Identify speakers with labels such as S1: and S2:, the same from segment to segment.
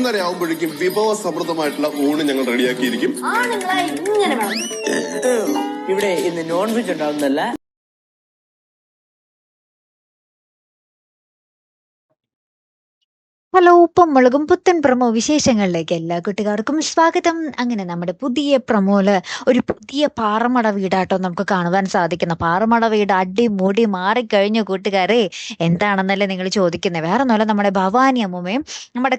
S1: ഒന്നര ആവുമ്പോഴേക്കും വിഭവ സമൃദ്ധമായിട്ടുള്ള ഊണ് ഞങ്ങൾ റെഡിയാക്കിയിരിക്കും.
S2: ഇവിടെ ഇന്ന് നോൺ വെജ് ഉണ്ടാവുന്നല്ല
S3: ഹലോ ഉപ്പം മുളകും പുത്തൻ പ്രമോ വിശേഷങ്ങളിലേക്ക് എല്ലാ കൂട്ടുകാർക്കും സ്വാഗതം. അങ്ങനെ നമ്മുടെ പുതിയ പ്രമോൽ ഒരു പുതിയ പാറമട വീടാട്ടോ നമുക്ക് കാണുവാൻ സാധിക്കുന്ന. പാറമട വീട് അടി മുടി മാറിക്കഴിഞ്ഞു കൂട്ടുകാരെ. എന്താണെന്നല്ലേ നിങ്ങൾ ചോദിക്കുന്നത് വേറെ ഒന്നുമല്ല നമ്മുടെ ഭവാനി അമ്മൂമ്മയും നമ്മുടെ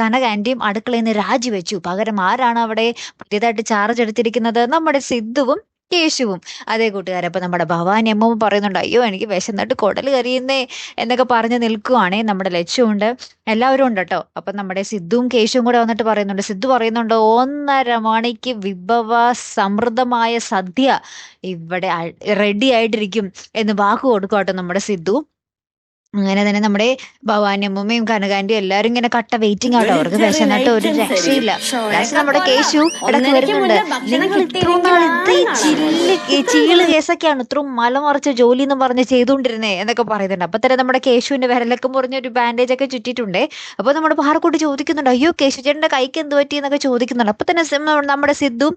S3: കനക ആന്റി അടുക്കളയിൽ നിന്ന് രാജിവെച്ചു. പകരം ആരാണ് അവിടെ പുതിയതായിട്ട് ചാർജ് എടുത്തിരിക്കുന്നത്? നമ്മുടെ സിദ്ധുവും കേശുവും അതേ കൂട്ടുകാരെ അപ്പം നമ്മുടെ ഭവാനി അമ്മ പറയുന്നുണ്ട് അയ്യോ എനിക്ക് വിശന്നിട്ട് കുടൽ കറിയുന്നേ എന്നൊക്കെ പറഞ്ഞ് നിൽക്കുവാണേ നമ്മുടെ ലക്ഷ്യമുണ്ട് എല്ലാവരും ഉണ്ട് കേട്ടോ. അപ്പം നമ്മുടെ സിദ്ധുവും കേശുവും കൂടെ വന്നിട്ട് പറയുന്നുണ്ട് സിദ്ധു പറയുന്നുണ്ട് ഒന്നര മണിക്ക് വിഭവ സമൃദ്ധമായ സദ്യ ഇവിടെ റെഡി ആയിട്ടിരിക്കും എന്ന് വാക്ക് കേട്ടോ നമ്മുടെ സിദ്ധു. അങ്ങനെ തന്നെ നമ്മുടെ ഭവാനി അമ്മയും കനകാന്റിയും എല്ലാരും ഇങ്ങനെ കട്ട വെയിറ്റിംഗ് ആട്ടോ. അവർക്ക് വിശന്നിട്ട് ഒരു രക്ഷയില്ല. ലാസ്റ്റ് നമ്മുടെ കേശു ഇടയ്ക്ക് വരുന്നുണ്ട്. നിങ്ങൾ ഇത്രയും നാൾ ഇത് ഈ ചില്ല് ചീൾ കേസൊക്കെയാണ് ഇത്രയും മലമറിച്ച ജോലി എന്ന് പറഞ്ഞ് ചെയ്തുകൊണ്ടിരുന്നേ എന്നൊക്കെ പറയുന്നുണ്ട്. അപ്പൊ തന്നെ നമ്മുടെ കേശുവിന്റെ വിരലൊക്കെ മുറിഞ്ഞ ഒരു ബാൻഡേജ് ഒക്കെ ചുറ്റിയിട്ടുണ്ട്. അപ്പൊ നമ്മുടെ പാറക്കൂട്ടി ചോദിക്കുന്നുണ്ട് അയ്യോ കേശു ചേട്ടന്റെ കൈക്ക് എന്ത് പറ്റി? എന്നൊക്കെ ചോദിക്കുന്നുണ്ട്. അപ്പൊ തന്നെ നമ്മുടെ സിദ്ധു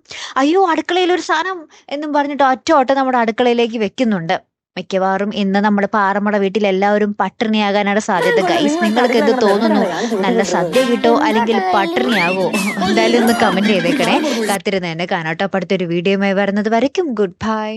S3: അയ്യോ അടുക്കളയിൽ ഒരു സാധനം എന്നും പറഞ്ഞിട്ട് ഒറ്റ ഓട്ടം നമ്മുടെ അടുക്കളയിലേക്ക് വെക്കുന്നുണ്ട്. മിക്കവാറും ഇന്ന് നമ്മുടെ പാറമട വീട്ടിൽ എല്ലാവരും പട്ടിണിയാകാനാണ് സാധ്യത. ഗൈസ് നിങ്ങൾക്ക് എന്ത് തോന്നുന്നു? നല്ല സദ്യ കിട്ടോ അല്ലെങ്കിൽ പട്ടിണിയാകോ എന്തായാലും ഒന്ന് കമന്റ് ചെയ്തേക്കണേ. കാത്തിരുന്ന് തന്നെ കാണാട്ടോ. അടുത്തൊരു വീഡിയോയുമായി വരുന്നത് വരയ്ക്കും. Good bye